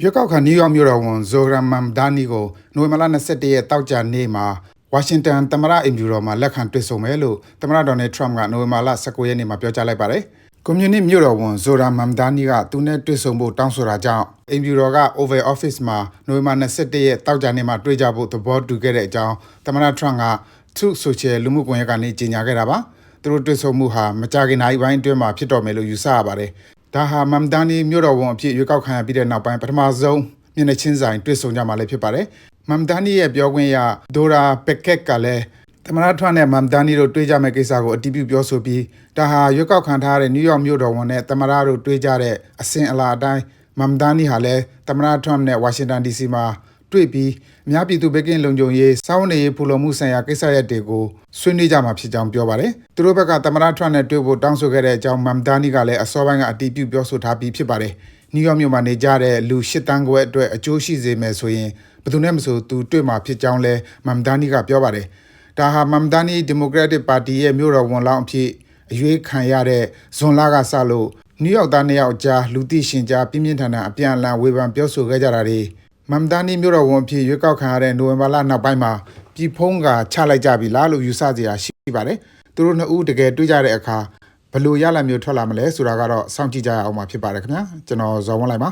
ရွက်ကောက်ခံနယူးယောက်မြို့တော်ဝန်ဇိုဂရမ်မမ်ဒါနီကိုနိုဝင်ဘာလ21ရက်တောက်ကြနေ့မှာဝါရှင်တန်သမ္မတအိမ်ဖြူတော်မှာလက်ခံတွေ့ဆုံမယ်လို့သမ္မတဒေါ်နယ်ထရမ့်ကနိုဝင်ဘာလ19ရက်နေ့မှာပြောကြားလိုက်ပါတယ်။ကွန်မြူနစ်မြို့တော်ဝန်ဇိုရာမမ်ဒါနီကသူနဲ့တွေ့ဆုံဖို့တောင်းဆိုတာကြောင့်အိမ်ဖြူတော်က Oval Office မှာနိုဝင်ဘာ21ရက်တောက်ကြနေ့မှာတွေ့ကြဖို့သဘောတူခဲ့တဲ့အကြောင်းသမ္မတထရမ့်က Truth Social လူမှုကွန်ရက်ကနေကြေညာခဲ့တာပါ။သူတို့တွေ့ဆုံမှုဟာမကြာခင်နိုင်ပိုင်းအတွင်းမှာဖြစ်တော်မယ်လို့ယူဆရပါတယ်။ ဒါဟာမမ်ဒါနီမြို့တော်ဝန်အဖြစ်ရွေးကောက်ခံရပြီးတဲ့နောက်ပိုင်းပထမဆုံးမျက်နှာချင်းဆိုင်တွေ့ဆုံကြမှာလည်းဖြစ်ပါတယ်။မမ်ဒါနီရဲ့ပြောခွင့်ရဒိုရာပက်ကက်ကလည်းသမ္မတထရမ့်နဲ့မမ်ဒါနီတို့တွေ့ကြမယ့်ကိစ္စကိုအတည်ပြုပြောဆိုပြီးဒါဟာရွေးကောက်ခံထားရတဲ့နယူးယောက်မြို့တော်ဝန်နဲ့သမ္မတတို့တွေ့ကြတဲ့အစဉ်အလာအတိုင်းမမ်ဒါနီဟာလည်းသမ္မတထရမ့်နဲ့ဝါရှင်တန် DC မှာ တွေ့ပြီးအများပြည်သူဘေးကင်းလုံခြုံရေးစောင့်နေရေးဖူလုံမှုဆိုင်ရာကိစ္စရပ်တွေကိုဆွေးနွေးကြမှာဖြစ်ကြောင်းပြောပါတယ်။သူတို့ဘက်ကသမ္မတထရမ့်နဲ့တွေ့ဖို့တောင်းဆိုခဲ့တဲ့အကြောင်းမမ်ဒါနီကလည်းအစောပိုင်းကအတည်ပြုပြောဆိုထားပြီးဖြစ်ပါတယ်။နယူးယောက်မြို့မှာနေကြတဲ့လူ၈တန်းခွဲအတွက်အကျိုးရှိစေမယ်ဆိုရင်ဘယ်သူနဲ့မဆိုသူတွေ့မှာဖြစ်ကြောင်းလဲမမ်ဒါနီကပြောပါတယ်။ဒါဟာမမ်ဒါနီဒီမိုကရက်တစ်ပါတီရဲ့မြို့တော်ဝန်လောင်းအဖြစ်အရွေးခံရတဲ့ဇွန်လကစလို့နယူးယောက်သားနှစ်ယောက်ကြားလူသိရှင်ကြားပြင်းပြင်းထန်ထန်အပြန်အလှန်ဝေဖန်ပြောဆိုခဲ့ကြတာတွေ မမ်ဒါနီမြို့တော်ဝန်အဖြစ်ရွေးကောက်ခံရတဲ့နိုဝင်ဘာလနောက်ပိုင်းမှာပြည်ဖုံးကချလိုက်ကြပြီလားလို့ယူဆစရာရှိပါတယ်။သူတို့နှစ်ဦးတကယ်တွေ့ကြတဲ့အခါဘယ်လိုရလဒ်မျိုးထွက်လာမလဲဆိုတာကတော့စောင့်ကြည့်ကြရအောင်မှာဖြစ်ပါတယ်ခင်ဗျာကျွန်တော်ဇော်ဝန်းလိုက်ပါ